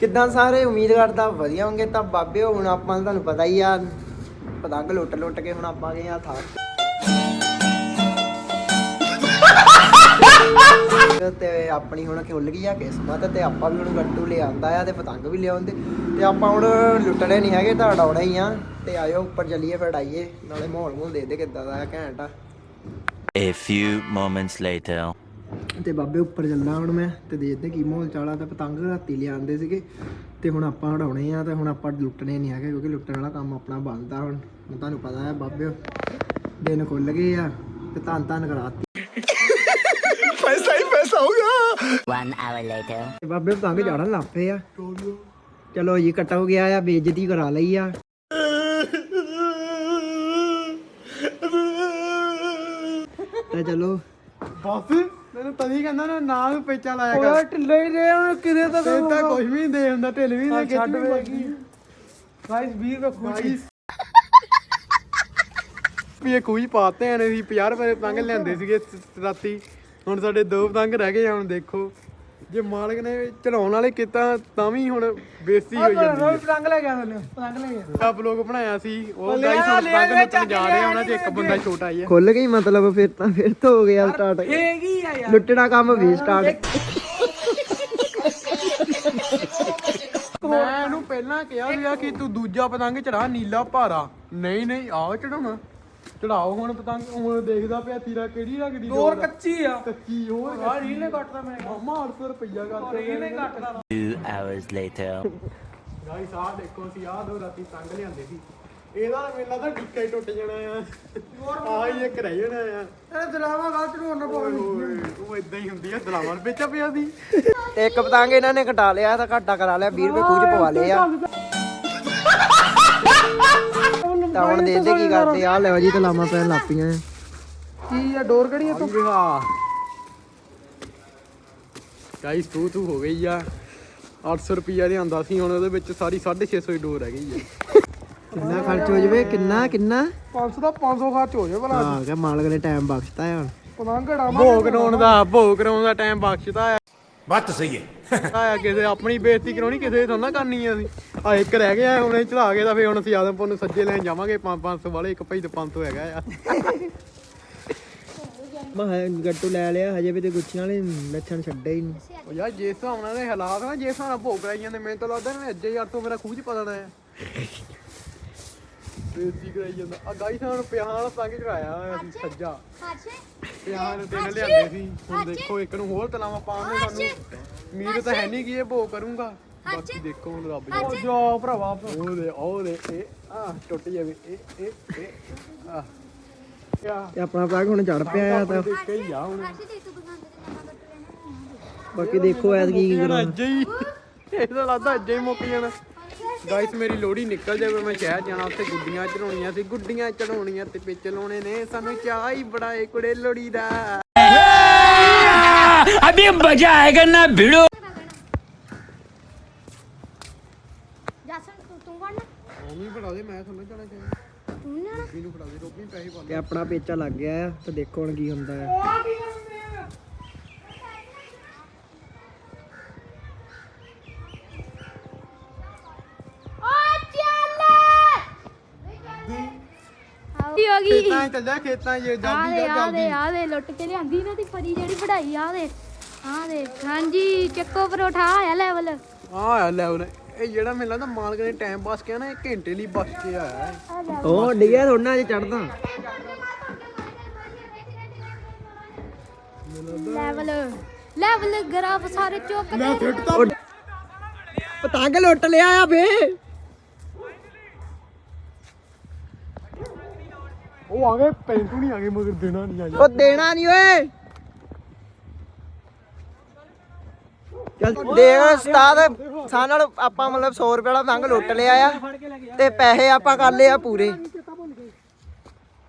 ਕਿੱਦਾਂ ਸਾਰੇ? ਉਮੀਦ ਕਰਦਾ ਵਧੀਆ ਹੋਣਗੇ ਤਾਂ ਬਾਬੇ ਹੁਣ ਆਪਾਂ ਤੁਹਾਨੂੰ ਪਤਾ ਹੀ ਆ ਪਤੰਗ ਲੁੱਟ ਲੁੱਟ ਕੇ ਹੁਣ ਆਪਾਂ ਗਏ ਆ ਤੇ ਆਪਣੀ ਹੁਣ ਖੁੱਲ ਗਈ ਆ ਕਿਸਮਤ ਤੇ ਆਪਾਂ ਵੀ ਹੁਣ ਗੱਟੂ ਲੈ ਆਂਦਾ ਆ ਤੇ ਪਤੰਗ ਵੀ ਲਿਆਉਂਦੇ। ਤੇ ਆਪਾਂ ਹੁਣ ਲੁੱਟਣੇ ਨਹੀਂ ਹੈਗੇ ਤਾਂ ਉਡਾਉਣਾ ਹੀ ਆ। ਤੇ ਆਇਓ ਉੱਪਰ ਚੱਲੀਏ ਫਿਰ ਉਡਾਈਏ ਨਾਲੇ ਮਾਹੌਲ ਮੂਲ ਦੇ ਦੇ ਕਿੱਦਾਂ ਦਾ ਆ ਘੈਂਟ ਆ। A few moments later. ਤੇ ਬਾਬੇ ਉੱਪਰ ਚੱਲਣਾ ਹੁਣ ਮੈਂ ਤੇ ਦੇਖਦੇ ਕੀ ਮਾਹੌਲ ਚਾਲਾ ਤੇ ਪਤੰਗ ਰਾਤੀ ਲਿਆਂਦੇ ਸੀਗੇ ਤੇ ਹੁਣ ਆਪਾਂ ਉਡਾਉਣੇ ਆ ਤੇ ਹੁਣ ਆਪਾਂ ਲੁੱਟਣੇ ਨਹੀਂ ਹੈਗੇ ਕਿਉਂਕਿ ਲੁੱਟਣ ਵਾਲਾ ਕੰਮ ਆਪਣਾ ਬੰਦਾ ਹੁਣ। ਹੁਣ ਤੁਹਾਨੂੰ ਪਤਾ ਹੈ ਬਾਬੇ ਦਿਨ ਖੁੱਲ ਗਏ ਆ ਤੇ ਧੰਨ ਧੰਨ ਕਰਾਤੀ। One hour later. ਤੇ ਬਾਬੇ ਪਤੰਗ ਝਾੜਨ ਲੱਗ ਪਏ ਆ। ਚਲੋ ਜੀ ਕੱਟਾ ਹੋ ਗਿਆ ਆ ਬੇਇੱਜ਼ਤੀ ਕਰਾ ਲਈ ਆ। ਤੇ ਚਲੋ। ਬਸ ਮੈਨੂੰ ਤਦੀ ਕਹਿੰਦਾ ਨਾ ਨਾ ਨੂੰ ਪੇਚਾ ਲਾਇਆ ਕਰ। ਓਏ ਢਿੱਲੇ ਹੀ ਦੇ ਹੁਣ ਕਿਤੇ ਤਾਂ ਤੇ ਤਾਂ ਕੁਝ ਵੀ ਨਹੀਂ ਦੇ ਹੁੰਦਾ ਢਿੱਲ ਵੀ ਨਹੀਂ ਛੱਡ। ਵੀ ਗਾਇਸ 20 ਰੁਪਏ ਖੁਸ਼ੀ ਵੀ ਇਹ ਕੋਈ ਪਾਤੇ ਆਨੇ ਸੀ 50 ਰੁਪਏ ਦੇ ਪਤੰਗ ਲੈਂਦੇ ਸੀਗੇ ਰਾਤੀ। ਹੁਣ ਸਾਡੇ ਦੋ ਪਤੰਗ ਰਹਿ ਗਏ ਆ, ਹੁਣ ਦੇਖੋ। ਜੇ ਮਾਲਕ ਨੇ ਚੜਾਉਣ ਵਾਲੇ ਕੀਤਾ ਤਾਂ ਵੀ ਹੁਣ ਬੇਇੱਜ਼ਤੀ ਹੋਈ ਜਾਂਦੀ ਹੈ। ਪਤੰਗ ਲੈ ਗਿਆ ਤੁਹਾਨੂੰ ਪਤੰਗ ਲੈ ਗਿਆ ਆਪ ਲੋਕ ਬਣਾਇਆ ਸੀ ਉਹ ਗਾਇਸ ਹੁਣ ਪਤੰਗ ਲੁੱਟਣ ਜਾ ਰਹੇ ਆ ਉਹਨਾਂ 'ਚ ਇੱਕ ਬੰਦਾ ਛੋਟਾ ਹੀ ਹੈ ਖੁੱਲ ਗਈ ਮਤਲਬ ਫਿਰ ਤਾਂ ਫਿਰ ਤਾਂ ਹੋ ਗਿਆ ਸਟਾਰਟ ਹੈਗੀ ਆ ਯਾਰ? ਲੁੱਟਣਾ ਕੰਮ ਵੀ ਸਟਾਰਟ ਮੈਂ ਇਹਨੂੰ ਪਹਿਲਾਂ ਕਿਹਾ ਸੀਗਾ ਕਿ ਤੂੰ ਦੂਜਾ ਪਤੰਗ ਚੜਾ ਨੀਲਾ ਭਾਰਾ। ਨਹੀਂ ਨਹੀਂ ਆਹ ਚੜਾਉਣਾ ਚੜਾਓ ਹੁਣ ਪਤੰਗ ਹੁਣ ਦੇਖਦਾ ਪਿਆ ਤੀਰਾ ਕਿਹੜੀ ਦੀ ਹੋਰ ਡੋਰ। ਆ। ਕੱਚੀ ਆ ਕੱਚੀ ਹੋਰ ਆ ਰੀਲ ਨੇ ਕੱਟਦਾ ਮੈਂ ਮਾਮਾ 800 ਰੁਪਈਆ ਕਰਤੇ ਰੀਲ ਨੇ ਕੱਟਦਾ। Two hours later. ਗਾਈਸ ਆਹ ਦੇਖੋ ਸੀ ਆਹ ਦੋ ਰਾਤੀ ਪਤੰਗ ਲਿਆਂਦੇ ਸੀ। ਇਹਦਾ ਮੇਲਾ ਤਾਂ ਟਿੱਕਾ ਹੀ ਟੁੱਟ ਜਾਣਾ ਆ। ਆਹ ਹੀ ਇੱਕ ਰਹਿ ਜਾਣਾ ਆ। ਇਹ ਦਲਾਵਾ ਗਲਤ ਨੂੰ ਓਏ ਹੋਏ ਉਹ ਇਦਾਂ ਹੀ ਹੁੰਦੀ ਆ ਦਲਾਵਰ ਵਿੱਚ ਪਿਆ ਸੀ। ਤੇ ਇੱਕ ਪਤੰਗ ਇਹਨਾਂ ਨੇ ਕਟਾ ਲਿਆ ਤਾਂ ਘਾਟਾ ਕਰਾ ਲਿਆ 20 ਰੁਪਏ ਖੂਜ ਪਵਾ ਲਏ ਆ। ਤਾਂ ਹੁਣ ਦੇਖਦੇ ਕੀ ਕਰਦੇ ਆ ਲੈ ਜੀ ਤੇ ਲਾਮਾ ਪੈਣ ਲੱਪੀਆਂ ਕੀ ਆ ਡੋਰ ਕਿਹੜੀ ਆ ਤੂੰ? ਹਾਂ ਗਾਈਸ ਤੂੰ ਤੂੰ ਹੋ ਗਈ ਆ। 800 ਰੁਪਈਆ ਲਿਆਂਦਾ ਸੀ ਹੁਣ ਉਹਦੇ ਵਿੱਚ ਸਾਰੀ 650 ਦੀ ਡੋਰ ਰਹਿ ਗਈ ਆ। ਕਿੰਨਾ ਖਰਚ ਹੋ ਜਵੇ ਕਿੰਨਾ ਕਿੰਨਾ? 500 ਦਾ 500 ਖਰਚ ਹੋ ਜਾਏ ਭਲਾ। ਆ ਗਿਆ ਮਾਲਕ ਨੇ ਟਾਈਮ ਬਖਸ਼ਤਾ ਹੈ ਹੁਣ। ਪਤੰਗ ੜਾਵਾਂ ਭੋਗ ਕਰਾਉਣ ਦਾ ਭੋਗ ਕਰਾਉਣ ਦਾ ਟਾਈਮ ਬਖਸ਼ਦਾ ਆ। ਬਾਤ ਤਾਂ ਸਹੀ ਹੈ। ਆ ਕਿਸੇ ਆਪਣੀ ਬੇਇੱਜ਼ਤੀ ਕਰਾਉਣੀ ਕਿਸੇ ਦੀ ਥੋੜਾ ਕਰਨੀ ਆ ਅਸੀਂ। ਆ ਇੱਕ ਰਹਿ ਗਿਆ ਹੁਣ ਇਹ ਚੜਾ ਕੇ ਤਾਂ ਫੇਰ ਹੁਣ ਅਸੀਂ ਆਦਮਪੁਰ ਨੂੰ ਸੱਜੇ ਲੈਣ ਜਾਵਾਂਗੇ 5-500 ਵਾਲੇ ਇੱਕ ਭਾਈ ਤੇ 500 ਹੈਗਾ ਆ। ਮੈਂ ਕਿਹਾ ਗੱਟੂ ਲੈ ਲਿਆ ਹਜੇ ਵੀ ਤੇ ਗੁੱਛੀਆਂ ਵਾਲੇ ਲੱਛਣ ਛੱਡੇ ਹੀ ਨਹੀਂ। ਉਹ ਯਾਰ ਜੇ ਹਿਸਾਬ ਨਾਲ ਦੇ ਹਾਲਾਤ ਨਾ ਜੇ ਹਿਸਾਬ ਨਾਲ ਭੋਗ ਕਰਾਈ ਜਾਂਦੇ ਮੈਨੂੰ ਤਾਂ ਲੱਗਦਾ ਮੈਂ ਅੱਜੇ ਯਾਰ ਤੋਂ ਮੇਰਾ ਖੂਜ ਪਾ ਦੇਣਾ ਆ। ਬੇਇੱਜ਼ਤੀ ਕਰਾਈ ਜਾਂਦਾ। ਆ ਗਾਈ ਸਾਨੂੰ ਪਿਆਹਾਂ ਨਾਲ ਪਤੰਗ ਚੜਾਇਆ ਹੋਇਆ ਸੀ ਸੱਜਾ। ਪਿਆਹਾਂ ਨੂੰ ਤਿੰਨ ਲਿਆਂਦੇ ਸੀ। ਹੁਣ ਦੇਖੋ ਇੱਕ ਨੂੰ ਹੋਰ ਤਲਾਵਾ ਪਾਉਣ ਨੂੰ ਸਾਨੂੰ ਉਮੀਦ ਤਾਂ ਹੈ ਨਹੀਂ ਕਿ ਇਹ ਭੋਗ ਕਰੂੰਗਾ। ਬਾਕੀ ਦੇਖੋ ਹੁਣ ਰੱਬ ਜੀ ਉਹ ਜਾ ਭਰਾਵਾ ਉਹ ਦੇ ਉਹ ਦੇ ਇਹ ਆ ਟੁੱਟ ਜਾਵੇ ਇਹ ਇਹ ਇਹ ਆ ਤੇ ਆਪਣਾ ਪੈਗ ਹੁਣ ਚੜ ਪਿਆ ਆ ਤਾਂ। ਕਈ ਆ ਹੁਣ। ਬਾਕੀ ਦੇਖੋ ਐਤ ਕੀ ਕਰਾਂ ਇਹਦਾ ਲੱਗਦਾ ਅੱਜ ਹੀ ਮੁੱਕ ਜਾਣਾ। ਗਾਇਸ ਮੇਰੀ ਲੋੜੀ ਨਿਕਲ ਜਾਵੇ ਮੈਂ ਸ਼ਹਿਰ ਜਾਣਾ ਉੱਥੇ ਗੁੱਡੀਆਂ ਚੜਾਉਣੀਆਂ ਸੀ ਗੁੱਡੀਆਂ ਚੜਾਉਣੀਆਂ ਤੇ ਪਿੱਛੇ ਲਾਉਣੇ ਨੇ। ਸਾਨੂੰ ਚਾਹ ਹੀ ਬੜਾਏ ਕੁੜੇ ਲੋੜੀ ਦਾ। ਅਬੇ ਮਜ਼ਾ ਨਾ ਭਿੜੋ। ਵੀ ਫੜਾ ਦੇ ਮੈਂ ਤੁਹਾਨੂੰ ਚੜਾ ਚਾਹੀਦਾ। ਤੂੰ ਨੀ ਜਾਣਾ? ਰੋਬੀ ਨੂੰ ਫੜਾ ਦੇ ਰੋਬੀ ਪੈਸੇ ਪਾ ਤੇ ਆਪਣਾ ਪੇਚਾ ਲੱਗ ਗਿਆ ਆ ਤੇ ਦੇਖੋ ਹੁਣ ਕੀ ਹੁੰਦਾ ਹੈ ਓ ਚੱਲ। ਆਉ ਹੋ ਗਈ? ਖੇਤਾਂ 'ਚ ਚੱਲ ਜਾ ਖੇਤਾਂ 'ਚ ਆ ਜਾਂਦੀ ਦੇ ਜਾ ਆ ਦੇ ਜਾਂਦੀ। ਆ ਦੇ ਲੁੱਟ ਕੇ ਲਿਆਂਦੀ ਇਹਨਾਂ ਦੀ ਪਰੀ ਜਿਹੜੀ ਵਢਾਈ ਆ ਦੇ। ਆ ਦੇ। ਹਾਂਜੀ ਚੱਕੋ ਪਰੋਠਾ ਆਇਆ ਲੈਵਲ ਆ ਆ ਲੈ ਉਹਨੇ ਇਹ ਜਿਹੜਾ ਮੈਨੂੰ ਲੱਗਦਾ ਮਾਲਕ ਨੇ ਟਾਈਮ ਪਾਸ ਕਿਹਾ ਨਾ ਇਹ ਘੰਟੇ ਲਈ ਬਚ ਕੇ ਆਇਆ ਹੈ। ਉਹ ਡਿੱਗਿਆ ਥੋੜਾ ਜਿਹਾ ਚੜਦਾ ਲੈਵਲ ਲੈਵਲ ਗਰਾਫ ਸਾਰੇ ਚੁੱਕ ਦੇ। ਪਤੰਗ ਲੁੱਟ ਲਿਆ ਆ ਬੇ ਉਹ ਆ ਗਏ ਪੈਂਟੂ ਨਹੀਂ ਆ ਗਏ ਮਗਰ ਦੇਣਾ ਨਹੀਂ ਆਇਆ ਉਹ ਦੇਣਾ ਨਹੀਂ ਓਏ। ਚੱਲ ਦੇਖ ਉਸਤਾਦ ਸਾਨ ਨਾਲ ਆਪਾਂ ਮਤਲਬ 100 ਰੁਪਏ ਵਾਲਾ ਪਤੰਗ ਲੁੱਟ ਲਿਆ ਆ ਤੇ ਪੈਸੇ ਆਪਾਂ ਕਰ ਲਏ ਆ ਪੂਰੇ।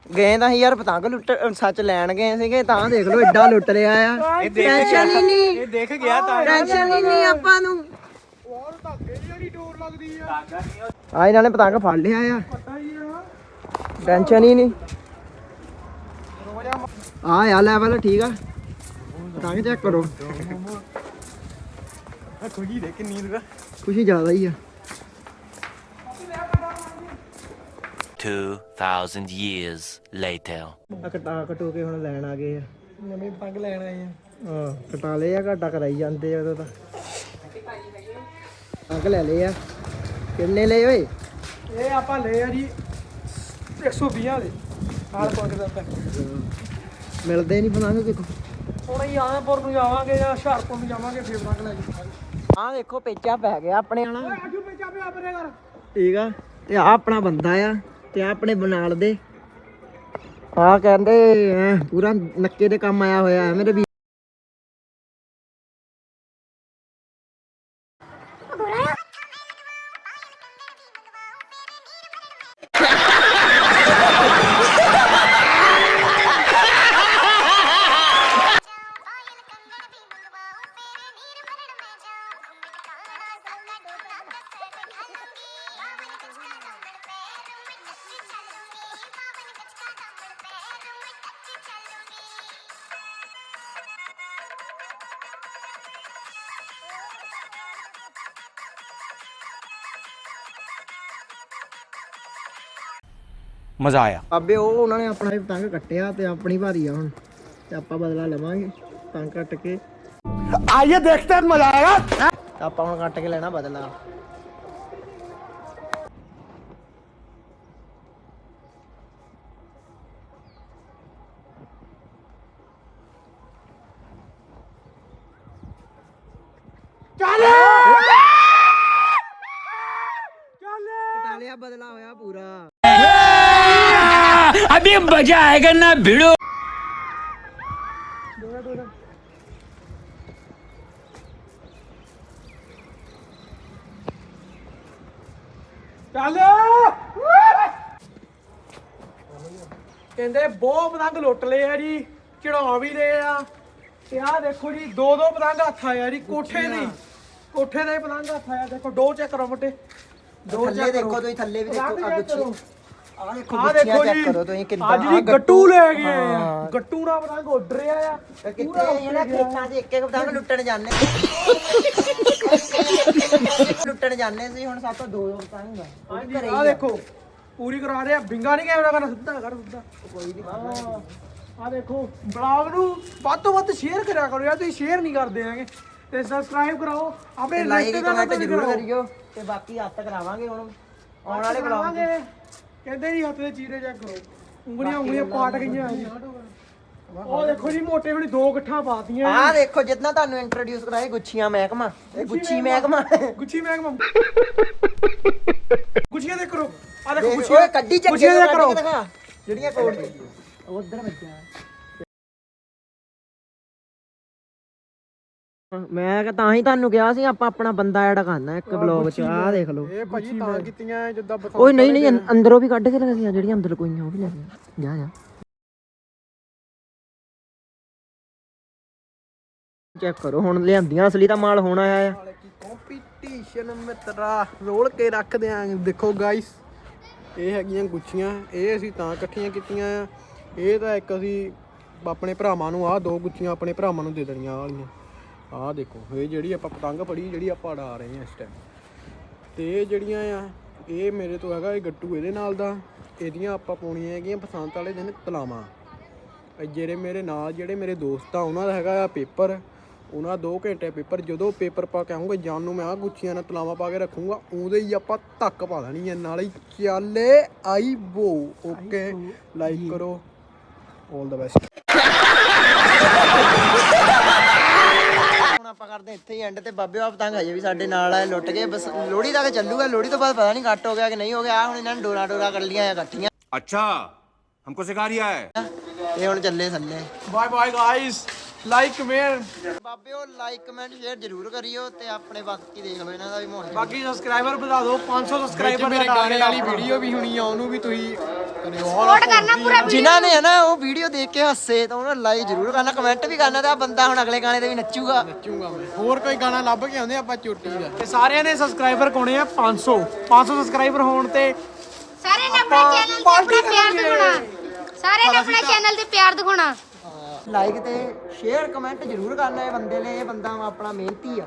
ਗਏ ਤਾਂ ਯਾਰ ਪਤੰਗ ਲੁੱਟ ਸੱਚ ਲੈਣ ਗਏ ਸੀਗੇ ਤਾਂ ਦੇਖ ਲਓ ਐਡਾ ਲੁੱਟ ਲਿਆ ਆ। ਟੈਨਸ਼ਨ ਹੀ ਨਹੀਂ। ਇਹ ਦੇਖ ਗਿਆ ਤਾਂ। ਟੈਨਸ਼ਨ ਹੀ ਨਹੀਂ ਆਪਾਂ ਨੂੰ। ਹੋਰ ਧੱਕੇ ਜਿਹੜੀ ਡੋਰ ਲੱਗਦੀ ਆ। ਆ। ਇਹਨਾਂ ਨੇ ਪਤੰਗ ਫੜ ਲਿਆ ਆ। ਟੈਨਸ਼ਨ ਹੀ ਨਹੀਂ। ਆ ਯਾ ਲੈਵਲ ਠੀਕ ਆ। ਤਾਂ ਚੈੱਕ ਕਰੋ। ਖੁਸ਼ੀ ਦੇ। ਕਿੰਨੀ ਦੂਰ ਖੁਸ਼ੀ ਜ਼ਿਆਦਾ ਹੀ ਆ। 2,000 years later. ਆ ਕਟਾ ਕਟੋ ਕੇ ਹੁਣ ਲੈਣ ਆ ਗਏ ਆ। ਨਵੇਂ ਪੱਗ ਲੈਣ ਆਏ ਆ। ਹਾਂ ਕਟਾ ਲਏ ਆ ਘਾਟਾ ਕਰਾਈ ਜਾਂਦੇ ਆ ਉਦੋਂ ਤਾਂ। ਅੰਕ ਲੈ ਲਏ ਆ। ਕਿੰਨੇ ਲਏ ਓਏ? ਇਹ ਆਪਾਂ ਲਏ ਆ ਜੀ 120 ਵਾਲੇ। ਹਾਲ ਪੰਗ ਦਾ ਪੈਕ ਮਿਲਦੇ ਨਹੀਂ ਪਤੰਗ ਕਿਤੋਂ ਹੁਣ ਹੀ ਆਨੰਦਪੁਰ ਨੂੰ ਜਾਵਾਂਗੇ ਜਾਂ ਹੁਸ਼ਿਆਰਪੁਰ ਨੂੰ ਜਾਵਾਂਗੇ ਫੇਰ ਪਤੰਗ ਲੈ ਜਾਵਾਂਗੇ ਆ ਦੇਖੋ ਪੇਚਾ ਪੈ ਗਿਆ ਆਪਣੇ ਵਾਲਾ। ਆਜੂ ਪੇਚਾ ਪਿਆ ਆਪਣੇ ਘਰ। ਠੀਕ ਆ ਤੇ ਆ ਆਪਣਾ ਬੰਦਾ ਆ ਤੇ ਆ ਆਪਣੇ ਬਨਾਲ ਦੇ ਆ ਕਹਿੰਦੇ ਐਂ ਪੂਰਾ ਨੱਕੇ ਦੇ ਕੰਮ ਆਇਆ ਹੋਇਆ ਹੈ ਮੇਰੇ ਵੀ ਮਜ਼ਾ ਆਇਆ। ਬਾਬੇ ਉਹ ਉਹਨਾਂ ਨੇ ਆਪਣਾ ਤੰਗ ਕੱਟਿਆ ਤੇ ਆਪਣੀ ਭਾਰੀ ਆ ਹੁਣ। ਤੇ ਆਪਾਂ ਬਦਲਾ ਲਵਾਂਗੇ ਤੰਗ ਕੱਟ ਕੇ। ਆਈਏ ਦੇਖਦੇ ਮਜ਼ਾ ਆਏਗਾ। ਆਪਾਂ ਹੁਣ ਕੱਟ ਕੇ ਲੈਣਾ ਬਦਲਾ। अभी मजा आएगा ना भिड़ो ਚੱਲ ਕਹਿੰਦੇ ਬਹੁਤ ਪਤੰਗ ਲੁੱਟ ਲਏ ਆ ਜੀ ਚੜਾ ਵੀ ਲਏ ਆ ਤੇ ਆਹ ਦੇਖੋ ਜੀ ਦੋ ਦੋ ਪਤੰਗ ਹੱਥ ਆਇਆ ਜੀ ਕੋਠੇ ਦੇ ਕੋਠੇ ਦੇ ਪਤੰਗ ਹੱਥ ਆਇਆ ਦੇਖੋ ਦੋ ਚੈੱਕ ਕਰੋ ਮੁੰਡੇ ਦੋ ਥੱਲੇ ਦੇਖੋ ਤੁਸੀਂ ਥੱਲੇ ਵੀ ਦੇਖੋ ਆ ਗੁੱਛੀ ਆ ਦੇਖੋ ਆ ਦੇਖੋ ਜੀ ਕਰੋ ਤੁਸੀਂ ਕਿੰਨਾ ਅੱਜ ਜੀ ਗੱਟੂ ਲੈ ਗਏ ਆ। ਗੱਟੂ ਨਾਲ ਪਤੰਗ ਉੱਡ ਰਿਹਾ ਆ। ਕਿੱਥੇ ਇਹਨਾਂ ਖੇਤਾਂ 'ਚ ਇੱਕ ਇੱਕ ਪਤੰਗ ਲੁੱਟਣ ਜਾਂਦੇ। ਲੁੱਟਣ ਜਾਂਦੇ ਸੀ ਹੁਣ ਸਾਤੋਂ ਦੋ ਦੋ ਪਤੰਗ ਆ ਉਹ ਵੀ ਘਰੇ ਹੀ ਆ। ਦੇਖੋ ਪੂਰੀ ਕਰਾ ਰਿਹਾ ਬਿੰਗਾ ਨਹੀਂ ਕੈਮਰਾ ਕਰਨਾ ਸਿੱਧਾ ਕਰ ਸਿੱਧਾ। ਕੋਈ ਨਹੀਂ। ਆ ਦੇਖੋ ਬਲੌਗ ਨੂੰ ਵੱਧ ਤੋਂ ਵੱਧ ਸ਼ੇਅਰ ਕਰਿਆ ਕਰੋ ਯਾਰ ਤੁਸੀਂ ਸ਼ੇਅਰ ਨਹੀਂ ਕਰਦੇ ਹੈਗੇ। ਤੇ ਸਬਸਕ੍ਰਾਈਬ ਕਰਾਓ ਆਪਣੇ ਲਾਈਕ ਰਿਸ਼ਤੇਦਾਰਾਂ ਕਮੈਂਟ ਤੋਂ ਵੀ ਜ਼ਰੂਰ ਕਰਾਓ। ਤੇ ਤੇ ਬਾਕੀ ਹੱਥ ਕਰਾਵਾਂਗੇ ਹੁਣ ਆਉਣ ਵਾਲੇ ਬਲੌਗ। ਕਹਿੰਦੇ ਜੀ ਹੱਥ ਦੇ ਚੀਰੇ ਚੈੱਕ ਕਰੋ। ਉਂਗਲੀਆਂ ਉਂਗਲੀਆਂ ਪਾਟ ਗਈਆਂ ਜੀ। ਉਹ ਦੇਖੋ ਜੀ ਮੋਟੇ ਹੁਣੀ ਦੋ ਗੱਠਾਂ ਪਾਤੀਆਂ ਆਹ ਦੇਖੋ ਜਿੱਦਾਂ ਤੁਹਾਨੂੰ ਇੰਟਰੋਡਿਊਸ ਕਰਾਏ ਗੁੱਛੀਆਂ ਮਹਿਕਮਾ। ਇਹ ਗੁੱਛੀ ਮਹਿਕਮਾ। ਗੁੱਚੀ ਮੈਗਮ ਗੁੱਚੀਆਂ ਦੇ ਕਰੋ। ਆ ਦੇਖੋ ਓਏ ਕੱਢੀ ਚੱਕੇ ਗੁੱਚੀਆਂ ਦੇ ਕਰੋ। ਜਿਹੜੀਆਂ ਕੋਡ ਉਧਰ ਵੱਜਾ ਮੈਂ ਕਿ ਤਾਂ ਹੀ ਤੁਹਾਨੂੰ ਕਿਹਾ ਸੀ ਆਪਾਂ ਆਪਣਾ ਬੰਦਾ ਐਡ ਕਰਨਾ ਇੱਕ ਬਲੌਗ ਚ ਆਹ ਦੇਖ ਲਓ। ਇਹ ਭਾਜੀ ਤਾਂ ਕੀਤੀਆਂ ਜਿੱਦਾਂ ਬਸੰਤ ਓਏ ਨਹੀਂ ਨਹੀਂ ਅੰ- ਅੰਦਰੋਂ ਵੀ ਕੱਢ ਕੇ ਲਗਾਈਆਂ ਜਿਹੜੀਆਂ ਅੰਦਰ ਕੋਈਆਂ ਉਹ ਵੀ ਲੈ ਜਾ ਜਾ। ਚੈੱਕ ਕਰੋ ਹੁਣ ਲਿਆਂਦੀਆਂ ਅਸਲੀ ਤਾਂ ਮਾਲ ਹੋਣ ਆਇਆ ਆ। ਕੰਪੀਟੀਸ਼ਨ ਮਿੱਤਰਾ ਰੋਲ ਕੇ ਰੱਖ ਦਿਆਂਗੇ। ਦੇਖੋ ਗਾਇਸ ਇਹ ਹੈਗੀਆਂ ਗੁੱਛੀਆਂ ਇਹ ਅਸੀਂ ਤਾਂ ਇਕੱਠੀਆਂ ਕੀਤੀਆਂ ਆ। ਇਹ ਤਾਂ ਇੱਕ ਅਸੀਂ ਆਪਣੇ ਭਰਾਵਾਂ ਨੂੰ ਆਹ ਦੋ ਗੁੱਛੀਆਂ ਆਪਣੇ ਭਰਾਵਾਂ ਨੂੰ ਦੇ ਦੇਣੀਆਂ ਆਹ ਵਾਲੀਆਂ। ਆਹ ਦੇਖੋ ਇਹ ਜਿਹੜੀ ਆਪਾਂ ਪਤੰਗ ਫੜੀ ਜਿਹੜੀ ਆਪਾਂ ਉਡਾ ਰਹੇ ਹਾਂ ਇਸ ਟਾਈਮ ਤੇ ਜਿਹੜੀਆਂ ਆ ਇਹ ਮੇਰੇ ਤੋਂ ਹੈਗਾ ਇਹ ਗੱਟੂ ਇਹਦੇ ਨਾਲ ਦਾ। ਇਹਦੀਆਂ ਆਪਾਂ ਪਾਉਣੀਆਂ ਹੈਗੀਆਂ ਬਸੰਤ ਵਾਲੇ ਦਿਨ ਤਲਾਵਾਂ। ਜਿਹੜੇ ਮੇਰੇ ਨਾਲ ਜਿਹੜੇ ਮੇਰੇ ਦੋਸਤ ਆ ਉਹਨਾਂ ਦਾ ਹੈਗਾ ਆ ਪੇਪਰ। ਉਹਨਾਂ 2 ਘੰਟੇ ਪੇਪਰ ਜਦੋਂ ਪੇਪਰ ਪਾ ਕੇ ਆਉਂਗਾ ਜਾਨ ਨੂੰ ਮੈਂ ਆ ਗੁੱਛੀਆਂ ਨਾਲ ਤਲਾਵਾਂ ਪਾ ਕੇ ਰੱਖੂੰਗਾ ਉਹਦੇ ਹੀ ਆਪਾਂ ਧੱਕ ਪਾ ਦੇਣੀ ਹੈ ਨਾਲੇ ਹੀ ਚੱਲੇ ਆਈ ਬੋ ਓਕੇ ਲਾਈਕ ਕਰੋ। 올 ਦਾ ਬੈਸਟ ਕਰਦੇ ਇੱਥੇ ਹੀ ਐਂਡ ਤੇ ਬਾਬੇ ਆ ਪਤੰਗ ਹਜੇ ਵੀ ਸਾਡੇ ਨਾਲ ਆ ਲੁੱਟ ਕੇ ਬਸ ਲੋਹੜੀ ਤੱਕ ਚੱਲੂਗਾ ਲੋਹੜੀ ਤੋਂ ਬਾਅਦ ਪਤਾ ਨਹੀਂ ਕੱਟ ਹੋ ਗਿਆ ਕਿ ਨਹੀਂ ਹੋ ਗਿਆ ਆਹ ਹੁਣ ਇਹਨਾਂ ਨੇ ਡੋਰਾ ਡੋਰਾ ਕਰ ਲੀਆਂ ਆ ਇਕੱਠੀਆਂ अच्छा हमको सिखा रिया है ਇਹ ਹੁਣ ਚੱਲੇ ਥੱਲੇ bye bye guys like comment ਬਾਬਿਓ like comment share ਜ਼ਰੂਰ ਕਰਿਓ ਤੇ ਆਪਣੇ ਬਾਕੀ ਦੇਖ ਲਓ ਇਹਨਾਂ ਦਾ ਵੀ ਮਾਹੌਲ ਬਾਕੀ ਸਬਸਕ੍ਰਾਈਬਰ ਵਧਾ ਦਿਓ 500 ਸਬਸਕ੍ਰਾਈਬਰ ਮੇਰੇ ਗਾਣੇ ਵਾਲੀ ਵੀਡੀਓ ਵੀ ਹੋਣੀ ਆ ਉਹਨੂੰ ਵੀ ਤੁਸੀਂ ਸਪੋਰਟ ਕਰਨਾ ਪੂਰਾ ਜਿਨ੍ਹਾਂ ਨੇ ਹਨਾ ਉਹ ਵੀਡੀਓ ਦੇਖ ਕੇ ਹੱਸੇ ਤਾਂ ਉਹਨਾਂ ਲਾਈਕ ਜ਼ਰੂਰ ਕਰਨਾ ਕਮੈਂਟ ਵੀ ਕਰਨਾ ਤੇ ਆ ਬੰਦਾ ਹੁਣ ਅਗਲੇ ਗਾਣੇ ਤੇ ਵੀ ਨੱਚੂਗਾ। ਨੱਚੂਗਾ ਮੈਂ ਹੋਰ ਕੋਈ ਗਾਣਾ ਲੱਭ ਕੇ ਆਉਂਦੇ ਆਪਾਂ ਚੋਟੀ ਦਾ? ਤੇ ਸਾਰਿਆਂ ਨੇ ਸਬਸਕ੍ਰਾਈਬਰ ਕੋਣੇ ਆ? 500 500 ਸਬਸਕ੍ਰਾਈਬਰ ਹੋਣ ਤੇ ਸਾਰੇ ਨੇ ਆਪਣੇ ਆਪਾਂ ਚੈਨਲ ਤੇ ਆਪਣਾ ਪਿਆਰ ਸਾਰਿਆਂ ਨੇ ਆਪਣਾ ਚੈਨਲ ਤੇ ਪਿਆਰ ਦਿਖਾਉਣਾ। ਲਾਈਕ ਤੇ ਸ਼ੇਅਰ ਕਮੈਂਟ ਜ਼ਰੂਰ ਕਰਨਾ ਇਹ ਬੰਦੇ ਲਈ ਇਹ ਬੰਦਾ ਆਪਣਾ ਮਿਹਨਤੀ ਆ।